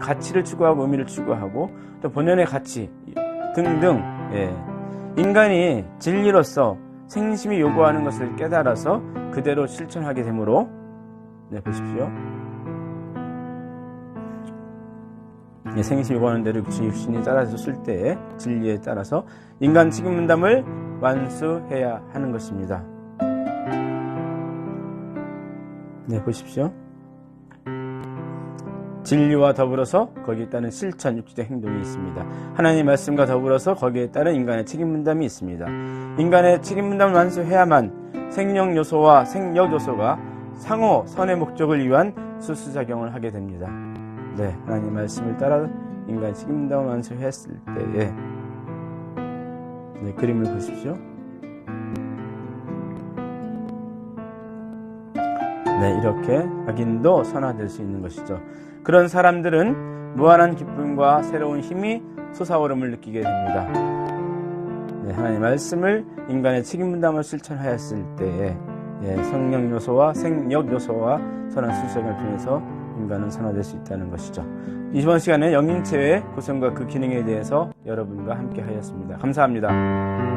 가치를 추구하고 의미를 추구하고 또 본연의 가치 등등 예. 인간이 진리로서 생심이 요구하는 것을 깨달아서 그대로 실천하게 되므로 네 보십시오. 예, 생심이 요구하는 대로 주신이 따라줬을 때에 진리에 따라서 인간 책임 분담을 완수해야 하는 것입니다. 네 보십시오. 진리와 더불어서 거기에 따른 실천, 육체적 행동이 있습니다. 하나님의 말씀과 더불어서 거기에 따른 인간의 책임 분담이 있습니다. 인간의 책임 분담을 완수해야만 생명 요소와 생력 요소가 상호 선의 목적을 위한 수수작용을 하게 됩니다. 네, 하나님 말씀을 따라 인간의 책임 분담을 완수했을 때에 네, 그림을 보십시오. 네, 이렇게 악인도 선화될 수 있는 것이죠. 그런 사람들은 무한한 기쁨과 새로운 힘이 솟아오름을 느끼게 됩니다. 네, 하나님의 말씀을 인간의 책임 분담을 실천하였을 때에 예, 성령 요소와 생력 요소와 선한 수색을 통해서 인간은 선화될 수 있다는 것이죠. 이번 시간에 영인체의 구성과 그 기능에 대해서 여러분과 함께 하였습니다. 감사합니다.